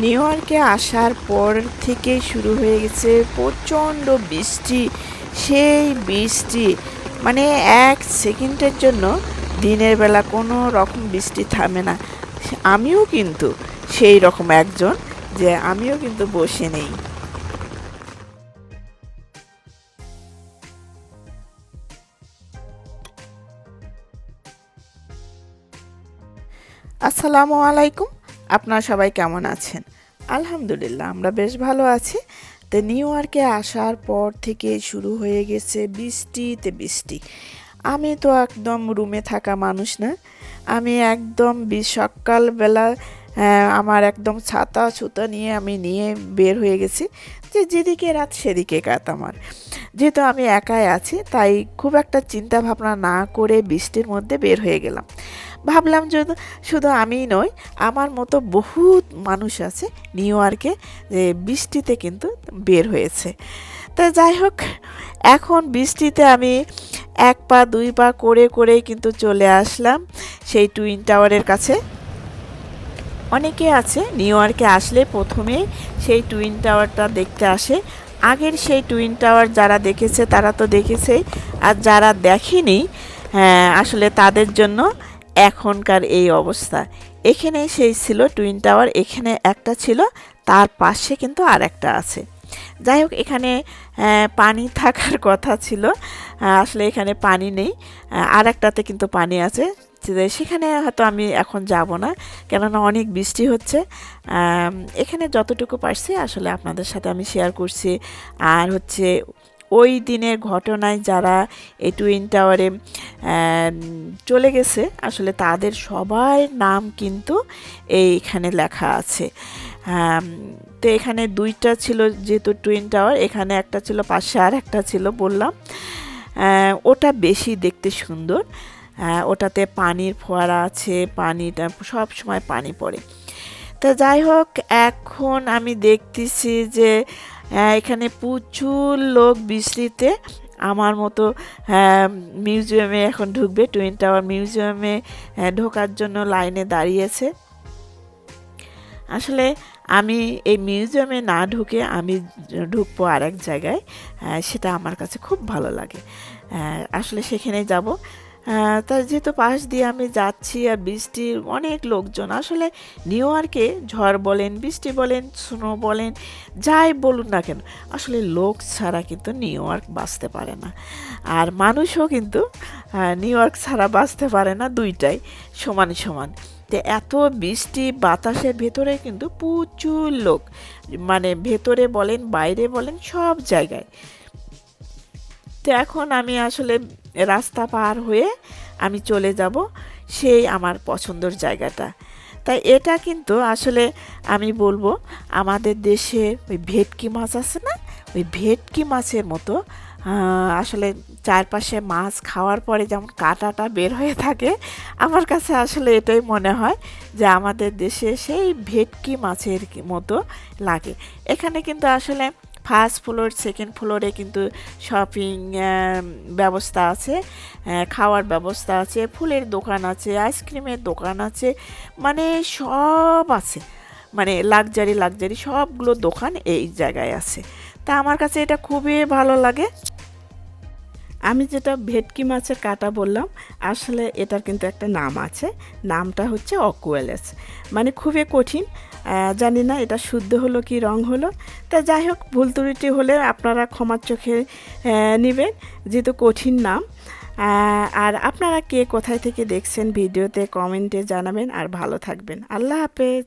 New ইয়র্কে আসার পর থেকেই শুরু হয়ে গেছে প্রচণ্ড বৃষ্টি। সেই বৃষ্টি মানে এক সেকেন্ডের জন্য দিনের বেলা কোনো রকম বৃষ্টি থামে না। আমিও কিন্তু সেই রকম একজন যে আমিও কিন্তু বসে নেই। আসসালামু আলাইকুম। আপনারা সবাই কেমন আছেন? আলহামদুলিল্লাহ, আমরা বেশ ভালো আছি। তো নিউ ইয়র্কে আসার পর থেকে শুরু হয়ে গেছে বৃষ্টিতে বৃষ্টি। আমি তো একদম রুমে থাকা মানুষ না। আমি একদম সকালবেলা আমার একদম ছাতা ছুতা নিয়ে আমি নিয়ে বের হয়ে গেছি। যে যেদিকে রাত সেদিকে কাত আমার। যেহেতু আমি একাই আছি, তাই খুব একটা চিন্তা ভাবনা না করে বৃষ্টির মধ্যে বের হয়ে গেলাম। ভাবলাম যে শুধু আমিই নই আমার মতো বহুত মানুষ আছে নিউ ইয়র্কে যে বৃষ্টিতে কিন্তু বের হয়েছে। তো যাই হোক এখন বৃষ্টিতে আমি এক পা দুই পা করে করেই কিন্তু চলে আসলাম সেই টুইন টাওয়ারের কাছে। অনেকে আছে নিউ ইয়র্কে আসলে প্রথমে সেই টুইন টাওয়ারটা দেখতে আসে। আগের সেই টুইন টাওয়ার যারা দেখেছে তারা তো দেখেছেই আর যারা দেখেনি হ্যাঁ, আসলে তাদের জন্য এখনকার এই অবস্থা। এখানে সেই ছিল টুইন টাওয়ার, এখানে একটা ছিল, তার পাশে কিন্তু আর একটা আছে। যাই হোক, এখানে পানি থাকার কথা ছিল। আসলে এখানে পানি নেই। আর একটাতে কিন্তু পানি আছে। সেখানে হয়তো আমি এখন যাব না, কেননা অনেক বৃষ্টি হচ্ছে। এখানে যতটুকু পারছি আসলে আপনাদের সাথে আমি শেয়ার করছি। আর হচ্ছে, ওই দিনের ঘটনায় যারা এই টুইন টাওয়ারে চলে গেছে। আসলে তাদের সবার নাম কিন্তু এইখানে লেখা আছে। তো এখানে দুইটা ছিল যেহেতু টুইন টাওয়ার এখানে একটা ছিল পাশে আর একটা ছিল বললাম। ওটা বেশি দেখতে সুন্দর। আহ, ওটাতে পানির ফোয়ারা আছে পানিটা সব সময় পানি পড়ে। তো যাই হোক এখন আমি দেখতেছি যে এখানে প্রচুর লোক বৃষ্টিতে আমার মতো মিউজিয়ামে এখন ঢুকবে। টুইন টাওয়ার মিউজিয়ামে ঢোকার জন্য লাইনে দাঁড়িয়েছে। আসলে আমি এই মিউজিয়ামে না ঢুকে আমি ঢুকবো আর এক জায়গায় আহ, সেটা আমার কাছে খুব ভালো লাগে। আহ, আসলে সেখানে যাব। তা যেহেতু পাশ দিয়ে আমি যাচ্ছি আর বৃষ্টির অনেক লোকজন, আসলে নিউ ইয়র্কে ঝড় বলেন, বৃষ্টি বলেন, স্নো বলেন, যাই বলুন না কেন, আসলে লোক ছাড়া কিন্তু নিউ ইয়র্ক বাঁচতে পারে না। আর মানুষও কিন্তু নিউ ইয়র্ক ছাড়া বাঁচতে পারে না দুইটাই, সমান সমান। তো এত বৃষ্টি বাতাসের ভেতরে কিন্তু প্রচুর লোক মানে ভেতরে বলেন, বাইরে বলেন, সব জায়গায়। তো এখন আমি আসলে রাস্তা পার হয়ে আমি চলে যাব সেই আমার পছন্দর জায়গাটা। তাই এটা কিন্তু আসলে আমি বলব, আমাদের দেশে ওই ভেটকি মাছ আছে না? ওই ভেটকি মাছের মতো আসলে চারপাশে মাছ খাওয়ার পরে যেমন কাঁটাটা বের হয়ে থাকে, আমার কাছে আসলে এটাই মনে হয় যে আমাদের দেশে সেই ভেটকি মাছের মতো লাগে। এখানে কিন্তু আসলে ফার্স্ট ফ্লোর, সেকেন্ড ফ্লোরে কিন্তু শপিং ব্যবস্থা আছে খাওয়ার ব্যবস্থা আছে, ফুলের দোকান আছে, আইসক্রিমের দোকান আছে মানে সব আছে। মানে লাক্সারি লাক্সারি সবগুলো দোকান এই জায়গায় আছে। তা আমার কাছে এটা খুবই ভালো লাগে। আমি যেটা ভেটকি মাছের কাটা বললাম, আসলে এটার কিন্তু একটা নাম আছে। নামটা হচ্ছে অকুয়েলেস। মানে খুবই কঠিন জানি না এটা শুদ্ধ হলো কি রং হলো। তা যাই হোক, ভুল ত্রুটি হলে আপনারা ক্ষমার চোখে নেবেন, যেহেতু কঠিন নাম। আর আপনারা কে কোথায় থেকে দেখছেন ভিডিওতে কমেন্টে জানাবেন, আর ভালো থাকবেন। আল্লাহ হাফেজ।